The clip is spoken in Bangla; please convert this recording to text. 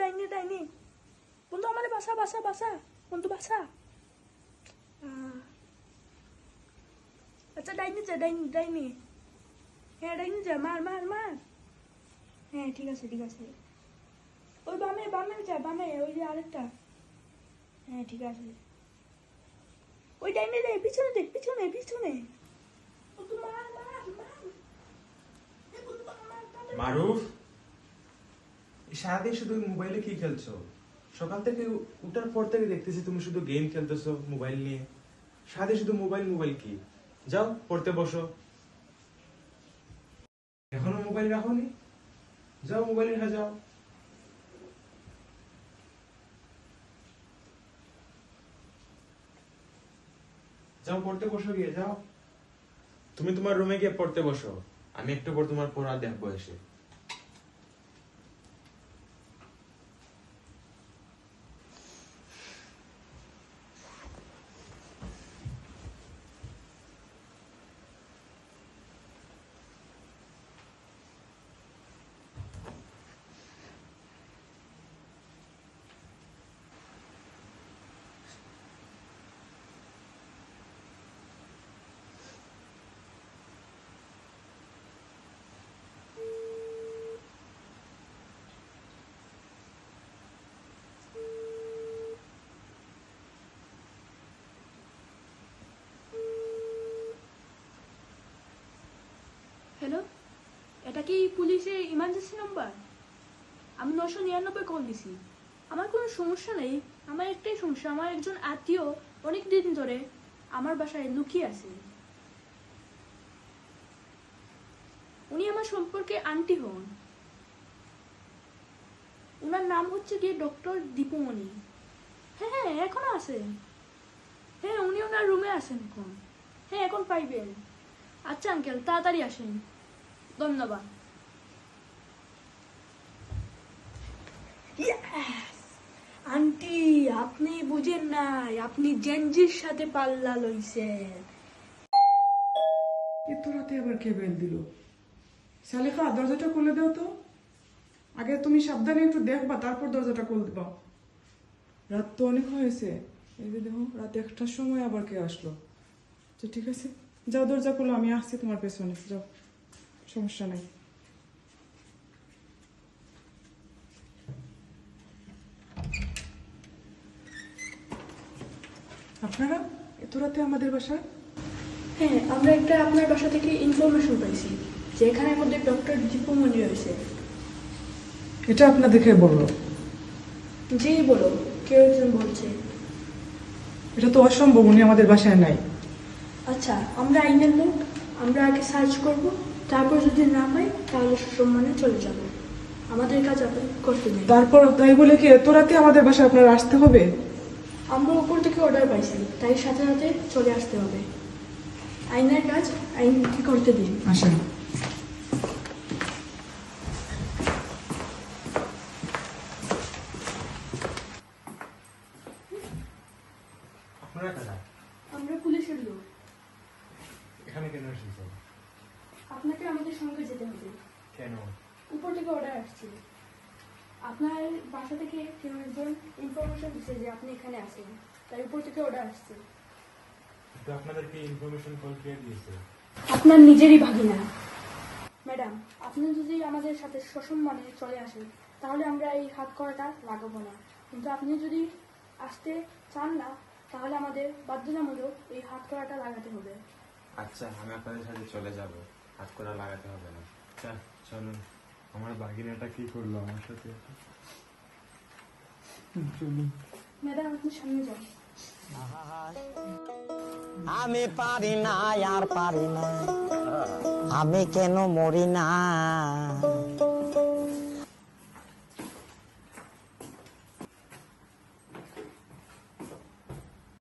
ডাইনি ডাইনি বন্ধু আমার বাসা বাসা বাসা। বন্ধু, বাসা। আচ্ছা ডাইনি যা ডাইনি ডাইনি হ্যাঁ ডাইনি যা, মার মার মার। হ্যাঁ ঠিক আছে ঠিক আছে। ওই বামে বামে যা, বামে, ওই যে আরেকটা। হ্যাঁ ঠিক আছে। ওই ডাইনি দেখ পিছনে দেখ, পিছনে পিছনে। মারুফ? সারাদিন শুধু মোবাইলে কি খেলছো? সকাল থেকে উঠার পর থেকে দেখতেছি তুমি শুধু গেম খেলতেছো মোবাইল নিয়ে। সারাদিন শুধু মোবাইল মোবাইল কি? যাও, পড়তে বসো। এখনও মোবাইল রাখোনি? যাও মোবাইল রেখে যাও। যাও, পড়তে বসো গিয়ে, যাও। তুমি তোমার রুমে গিয়ে পড়তে বসো। আমি একটু পর তোমার পড়া দেখব এসে। এটা কি পুলিশের ইমার্জেন্সি নাম্বার আমি নশো নিরানব্বই কল দিছি। আমার কোনো সমস্যা নেই। আমার একটাই সমস্যা, আমার একজন আত্মীয় অনেক দিন ধরে আমার বাসায় লুকিয়ে আছে। উনি আমার সম্পর্কে আন্টি হন। ওনার নাম হচ্ছে গিয়ে ডক্টর দীপমণি। হ্যাঁ হ্যাঁ এখনও আছে। হ্যাঁ উনি ওনার রুমে আছেন এখন। হ্যাঁ এখন পাইবেন আচ্ছা আঙ্কেল তাড়াতাড়ি আসেন। ধন্যবাদ। আন্টি আপনি বুঝেন নাই আপনি জেনজির সাথে পাল্লা লইছেন। এত রাতে আবার কে বেল দিল? সালেখা দরজাটা খুলে দাও তো। আগে তুমি সাবধানে একটু দেখবা তারপর দরজাটা খুলে দেবা রাত তো অনেক হয়েছে। এই যে দেখো রাত একটার সময় আবার কে আসলো। তো ঠিক আছে। যাও দরজা খুলো আমি আসছি তোমার পেছনে। যাও। সমস্যা নাই আপনারা? এত রাতে আমাদের বাসায়? হ্যাঁ আমরা একটা আপনার বাসা থেকে ইনফরমেশন পাইছি যে এখানের মধ্যে ডক্টর দীপমণি রয়েছে এটা আপনাদেরকে বলল। জি বলো কেউ একজন বলছে? এটা তো অসম্ভব উনি আমাদের বাসায় নাই। আচ্ছা আমরা আইনের লোক আমরা আগে সার্চ করব। তারপর যদি না পাই তাহলে সম্মানে চলে যাব। আমাদের কাজ আপনি করতে দিন তারপর তাই বলে কি এত রাতে আমাদের বাসায় আপনার আসতে হবে? আমরা উপর থেকে অর্ডার পাইছি তাই সাথে সাথে চলে আসতে হবে। আইনের কাজ আইন কি করতে দিন? আসেন। আমরা পুলিশের লোক। এখানে কেন এসেছ আপনাকে আমাদের সঙ্গে যেতে হবে। কেন? উপর থেকে অর্ডার আসছে। আপনার বাসা থেকে কেউ একজন ইনফরমেশন দিচ্ছে যে আপনি এখানে আছেন। তাই উপর থেকে অর্ডার আসছে। তো আপনাদেরকে ইনফরমেশন কল কে দিয়েছে? আপনার নিজেরই ভাগিনা। ম্যাডাম আপনি যদি আমাদের সাথে সসম্মানে চলে আসেন তাহলে আমরা এই হাত করাটা লাগাবো না। কিন্তু আপনি যদি আসতে চান না তাহলে আমাদের বাধ্যতামূলক এই হাত করাটা লাগাতে হবে। আচ্ছা আমি আপনাদের সাথে চলে যাব। হাত করা লাগাতে হবে না। চা চলুন। আমার বাগিনাটা কি করল আমার সাথে? চলুন। ম্যাডাম আপনি সামনে যান। আমি পারি না আর পারি না। আমি কেন মরি না?